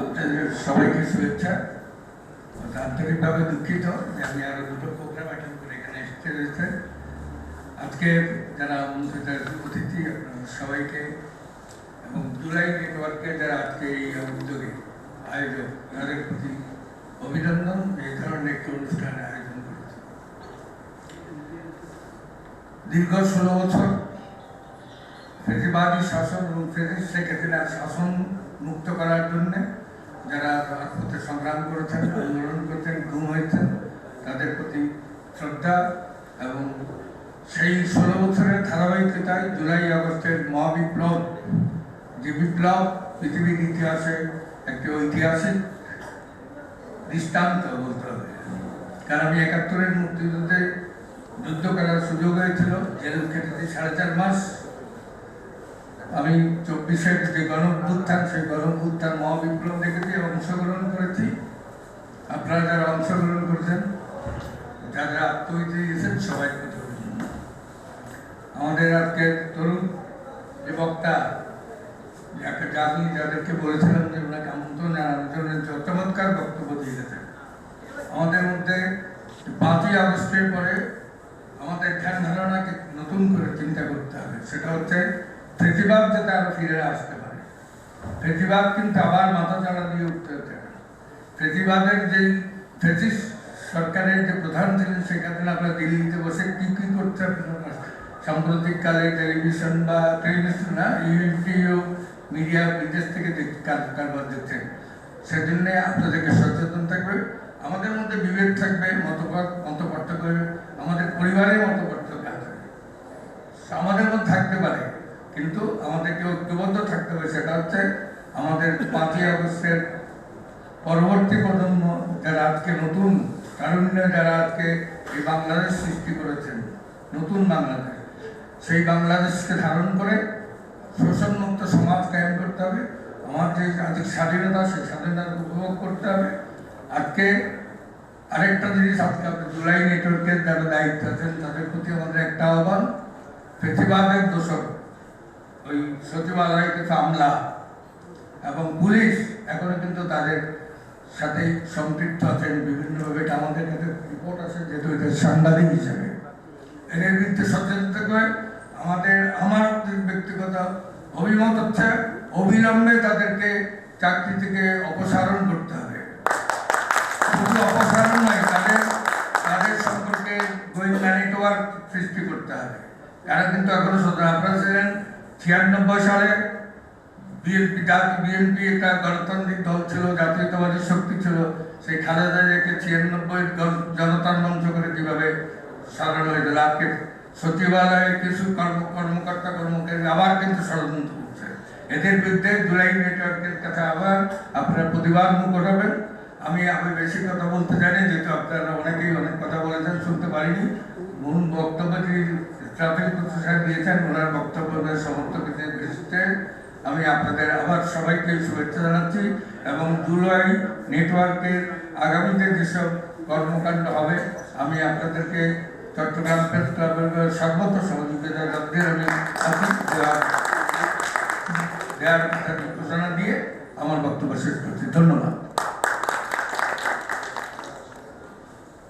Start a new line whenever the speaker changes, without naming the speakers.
আপনাদের সবাইকে শুভেচ্ছা। আন্তরিকভাবে দুঃখিত যে আমি আরও দুটো প্রোগ্রাম অ্যাটেন্ড করে এখানে এসেতে হয়েছে আজকে যারা আমন্ত্রিত অতিথি আপনাদের সবাইকে এবং জুলাই নেটওয়ার্কে যারা আজকে এই উদ্যোগে আয়োজক, তাদের প্রতি অভিনন্দন। এই ধরনের একটি অনুষ্ঠানে আয়োজন করেছে। দীর্ঘ ষোলো বছর ফেসিবাদী শাসন এবং ফেসিস শেখ হাসিনার শাসন মুক্ত করার জন্য যারা রাজপথে সংগ্রাম করেছেন, আন্দোলন করেছেন, গুম হয়েছেন, তাদের প্রতি শ্রদ্ধা এবং সেই ষোলো বছরের ধারাবাহিকতায় জুলাই আগস্টের মহাবিপ্লব, যে বিপ্লব পৃথিবীর ইতিহাসে একটি ঐতিহাসিক দৃষ্টান্ত বলতে হবে। কারণ আমি একাত্তরের মুক্তিযুদ্ধে যুদ্ধ করার সুযোগ হয়েছিল, জেল খেটেছি সাড়ে চার মাস। আমি চব্বিশের যে গণভ্যুত্থান, সেই গণভ্যুত্থান মহাবিপ্লব দেখেছি অংশগ্রহণ করেছি। আপনারা যারা অংশগ্রহণ করেছেন, যারা আত্মহিত দিয়েছেন সবাই আমাদের আজকে তরুণ যে বক্তা, যাকে জানি যাদেরকে বলেছিলাম যে ওনাকে আমন্ত্রণ জানানোর জন্য চমৎকার বক্তব্য দিয়ে গেছেন, আমাদের মধ্যে পাঁচই আগস্টের পরে আমাদের ধ্যান ধারণাকে নতুন করে চিন্তা করতে হবে। সেটা হচ্ছে প্রতিবাদ যাতে আরও ফিরে আসতে পারে। প্রতিবাদ কিন্তু আবার মাথা চাড়া দিয়ে উঠতে হতে পারে। প্রতিবাদের যে ফেসিস সরকারের যে প্রধান ছিলেন সেখানে আমরা দিল্লিতে বসে কি কি করতে আপনারা সাম্প্রতিক কালে টেলিভিশন বা টেলিভিশন না ইউটিউব মিডিয়া বিদেশ থেকে কারবার দেখছেন সেজন্য আপনাদেরকে সচেতন থাকবে। আমাদের মধ্যে বিভেদ থাকবে মতপাত মত পার্থক্য আমাদের পরিবারের মত পার্থক্য আমাদের মধ্যে থাকতে পারে। কিন্তু আমাদেরকে ঐক্যবদ্ধ থাকতে হবে, সেটা হচ্ছে আমাদের পাঁচই আগস্টের পরবর্তী প্রজন্ম যারা আজকে নতুন তারুণ্য, যারা আজকে এই বাংলাদেশ সৃষ্টি করেছেন, নতুন বাংলাদেশ, সেই বাংলাদেশকে ধারণ করে শোষণমুক্ত সমাজ কায়েম করতে হবে, আমার যে আজকে স্বাধীনতা, সেই স্বাধীনতা উপভোগ করতে হবে। আজকে আরেকটা জিনিস, আজকে আপনি জুলাই নেটওয়ার্কের যারা দায়িত্ব আছেন, তাদের প্রতি আমাদের একটা আহ্বান প্রতিবাদের দোষক ওই সচিবালয়ে কিছু আমলা এবং পুলিশ এখনও কিন্তু তাদের সাথে সম্পৃক্ত আছেন। বিভিন্নভাবে এটা আমাদের কাছে রিপোর্ট আছে যেহেতু এটা সাংবাদিক হিসেবে। এদের বিরুদ্ধে সচেতন থাকবে আমাদের, আমার ব্যক্তিগত অভিমত হচ্ছে অবিলম্বে তাদেরকে চাকরি থেকে অপসারণ করতে হবে। শুধু অপসারণ নয়, তাদের তাদের সম্পর্কে গোয়েন্দা নেটওয়ার্ক সৃষ্টি করতে হবে। তারা কিন্তু এখনও আপনারা ছিলেন ছিয়ানব্বই সালে বিএনপি বিএনপি একটা গণতান্ত্রিক দল ছিল, জাতীয়তাবাদী শক্তি ছিল, সেই খালেদা জিয়াকে ছিয়ানব্বই জনতার মঞ্চ করে কীভাবে সরানো হয়েছিল আজকে সচিবালয়ে কিছু কর্ম, কর্মকর্তা কর্মচারী আবার কিন্তু ষড়যন্ত্র করছে। এদের বিরুদ্ধে জুলাই নেটওয়ার্কের কাছে আবার আপনারা প্রতিবাদ মুখ হবেন আমি আমি বেশি কথা বলতে জানি, যেহেতু আপনারা অনেকেই অনেক কথা বলেছেন, শুনতে পারিনি। মূল বক্তব্য ট্রাফিক সাহেব দিয়েছেন, ওনার বক্তব্যের সমর্থকদের দৃষ্টিতে। আমি আপনাদের আবার সবাইকে শুভেচ্ছা জানাচ্ছি এবং জুলাই নেটওয়ার্কের আগামীতে যেসব কর্মকাণ্ড হবে, আমি আপনাদেরকে চট্টগ্রাম প্রেস ক্লাবের সর্বত্র সহযোগিতা দিয়ে আমি দেওয়ার ঘোষণা দিয়ে আমার বক্তব্য শেষ করছি। ধন্যবাদ।